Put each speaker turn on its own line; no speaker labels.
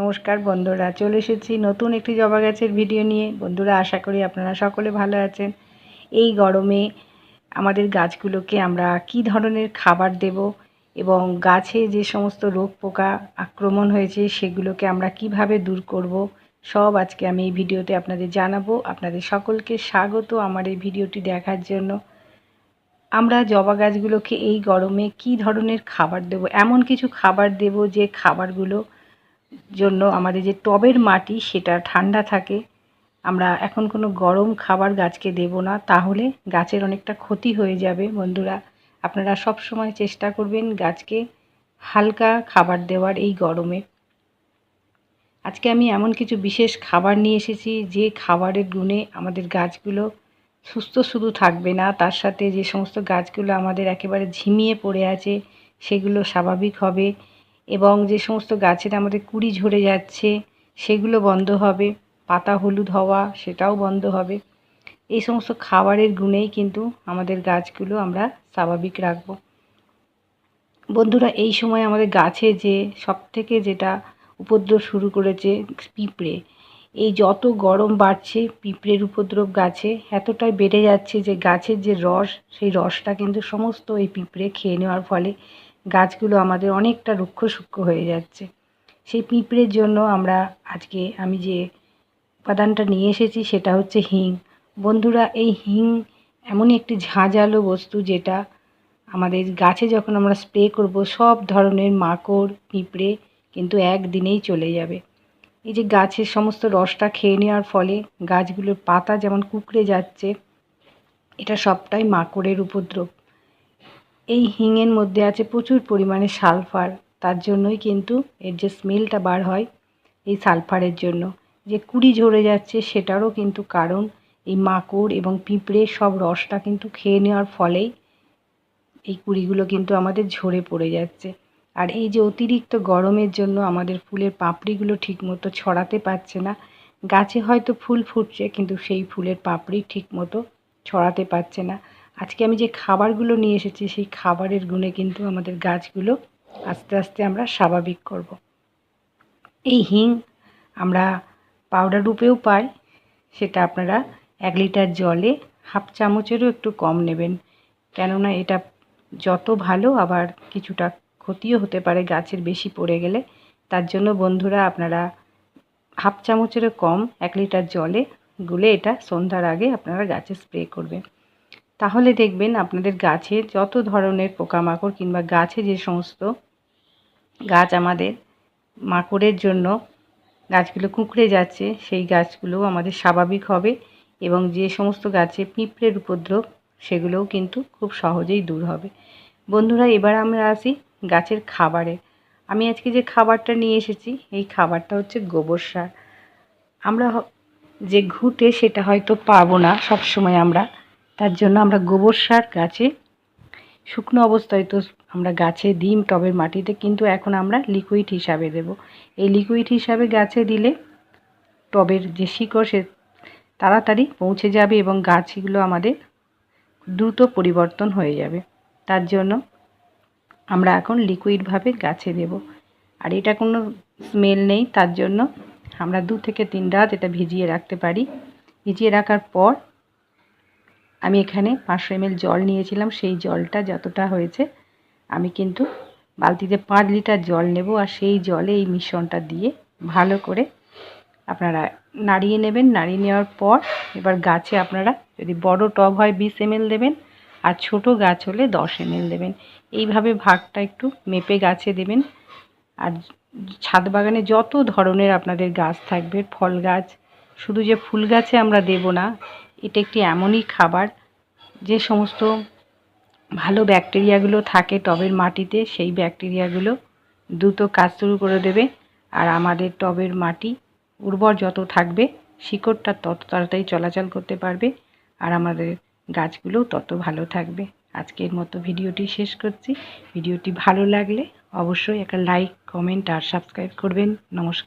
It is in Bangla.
নমস্কার বন্ধুরা, চলে এসেছি নতুন একটি জবা গাছের ভিডিও নিয়ে। বন্ধুরা, আশা করি আপনারা সকলে ভালো আছেন। এই গরমে আমাদের গাছগুলোকে আমরা কি ধরনের খাবার দেব এবং গাছে যে সমস্ত রোগ পোকা আক্রমণ হয়েছে সেগুলোকে আমরা কীভাবে দূর করব, সব আজকে আমি এই ভিডিওতে আপনাদের জানাব। আপনাদের সকলকে স্বাগত আমার এই ভিডিওটি দেখার জন্য। আমরা জবা গাছগুলোকে এই গরমে কি ধরনের খাবার দেব, এমন কিছু খাবার দেব যে খাবারগুলো জন্য আমাদের যে টবের মাটি সেটা ঠান্ডা থাকে, আমরা এখন কোনো গরম খাবার গাছকে দেব না, তাহলে গাছের অনেকটা ক্ষতি হয়ে যাবে বন্ধুরা। আপনারা সব সময় চেষ্টা করবেন গাছকে হালকা খাবার দেওয়ার এই গরমে। আজকে আমি এমন কিছু বিশেষ খাবার নিয়ে এসেছি, যে খাবারের গুণে আমাদের গাছগুলো সুস্থ শুধু থাকবে না, তার সাথে যে সমস্ত গাছগুলো আমাদের একেবারে ঝিমিয়ে পড়ে আছে, সেগুলো স্বাভাবিক হবে। এবং যে সমস্ত গাছের আমাদের কুড়ি ঝরে যাচ্ছে, সেগুলো বন্ধ হবে, পাতা হলুদ হওয়া সেটাও বন্ধ হবে। এই সমস্ত খাবারের গুণেই কিন্তু আমাদের গাছগুলো আমরা স্বাভাবিক রাখব। বন্ধুরা, এই সময় আমাদের গাছে যে সব থেকে যেটা উপদ্রব শুরু করেছে পিঁপড়ে, এই যত গরম বাড়ছে পিঁপড়ের উপদ্রব গাছে, এতটাই বেড়ে যাচ্ছে যে গাছের যে রস, সেই রসটা কিন্তু সমস্ত এই পিঁপড়ে খেয়ে নেওয়ার ফলে গাছগুলো আমাদের অনেকটা রুক্ষ সূক্ষ্ম হয়ে যাচ্ছে। সেই পিঁপড়ের জন্য আমরা আজকে আমি যে উপাদানটা নিয়ে এসেছি সেটা হচ্ছে হিং। বন্ধুরা, এই হিং এমনই একটি ঝাঁঝালো বস্তু যেটা আমাদের গাছে যখন আমরা স্প্রে করব, সব ধরনের মাকড়, পিঁপড়ে কিন্তু একদিনেই চলে যাবে। এই যে গাছের সমস্ত রসটা খেয়ে নেওয়ার ফলে গাছগুলোর পাতা যেমন কুকড়ে যাচ্ছে, এটা সবটাই মাকড়ের উপদ্রব। এই হিঙের মধ্যে আছে প্রচুর পরিমাণে সালফার। তার জন্যই কিন্তু এর যে স্মেলটা বার হয় এই সালফারের জন্য। যে কুড়ি ঝরে যাচ্ছে সেটারও কিন্তু কারণ এই মাকড় এবং পিঁপড়ে সব রসটা কিন্তু খেয়ে নেওয়ার ফলেই এই কুড়িগুলো কিন্তু আমাদের ঝরে পড়ে যাচ্ছে। আর এই যে অতিরিক্ত গরমের জন্য আমাদের ফুলের পাপড়িগুলো ঠিকমতো ছড়াতে পারছে না। গাছে হয়তো ফুল ফুটছে, কিন্তু সেই ফুলের পাপড়ি ঠিকমতো ছড়াতে পারছে না। আজকে আমি যে খাবারগুলো নিয়ে এসেছি, সেই খাবারের গুণে কিন্তু আমাদের গাছগুলো আস্তে আস্তে আমরা স্বাভাবিক করব। এই হিং আমরা পাউডার রূপেও পাই, সেটা আপনারা এক লিটার জলে হাফ চামচেরও একটু কম নেবেন। কেননা এটা যত ভালো আবার কিছুটা ক্ষতিও হতে পারে গাছের বেশি পড়ে গেলে। তার জন্য বন্ধুরা আপনারা হাফ চামচেরও কম এক লিটার জলে গুলে এটা সন্ধ্যার আগে আপনারা গাছে স্প্রে করবেন। তাহলে দেখবেন আপনাদের গাছে যত ধরনের পোকামাকড় কিংবা গাছে যে সমস্ত গাছ আমাদের মাকড়ের জন্য গাছগুলো কুঁকড়ে যাচ্ছে, সেই গাছগুলো আমাদের স্বাভাবিক হবে এবং যে সমস্ত গাছে পিঁপড়ের উপদ্রব, সেগুলোও কিন্তু খুব সহজেই দূর হবে। বন্ধুরা, এবার আমরা আসি গাছের খাবারে। আমি আজকে যে খাবারটা নিয়ে এসেছি, এই খাবারটা হচ্ছে গোবর সার। আমরা যে ঘুটে সেটা হয়তো পাবো না সব সময় আমরা। তার জন্য আমরা গোবর সার গাছে, শুকনো অবস্থায় তো আমরা গাছে দিই টবের মাটিতে কিন্তু এখন আমরা লিকুইড হিসাবে দেব। এই লিকুইড হিসাবে গাছে দিলে টবের যে শিকড় সে তাড়াতাড়ি পৌঁছে যাবে এবং গাছগুলো আমাদের দ্রুত পরিবর্তন হয়ে যাবে। তার জন্য আমরা এখন লিকুইডভাবে গাছে দেব। আর এটা কোনো স্মেল নেই, তার জন্য আমরা দু থেকে তিন রাত এটা ভিজিয়ে রাখতে পারি। ভিজিয়ে রাখার পর আমি এখানে পাঁচশো এমএল জল নিয়েছিলাম, সেই জলটা যতটা হয়েছে আমি কিন্তু বালতিতে পাঁচ লিটার জল নেব আর সেই জলে এই মিশ্রণটা দিয়ে ভালো করে আপনারা নাড়িয়ে নেবেন। নাড়িয়ে নেওয়ার পর এবার গাছে আপনারা যদি বড় টব হয় বিশ এমএল দেবেন আর ছোট গাছ হলে দশ এমএল দেবেন। এইভাবে ভাগটা একটু মেপে গাছে দেবেন। আর ছাদ বাগানে যত ধরনের আপনাদের গাছ থাকবে, ফল গাছ, শুধু যে ফুল গাছে আমরা দেব না, এটা একটি এমনই খাবার যে সমস্ত ভালো ব্যাকটেরিয়াগুলো থাকে টবের মাটিতে, সেই ব্যাকটেরিয়াগুলো দ্রুত কাজ শুরু করে দেবে। আর আমাদের টবের মাটি উর্বর যত থাকবে, শিকড়টা তত তাড়াতাড়ি চলাচল করতে পারবে, আর আমাদের গাছগুলোও তত ভালো থাকবে। আজকের মতো ভিডিওটি শেষ করছি। ভিডিওটি ভালো লাগলে অবশ্যই একটা লাইক, কমেন্ট আর সাবস্ক্রাইব করবেন। নমস্কার।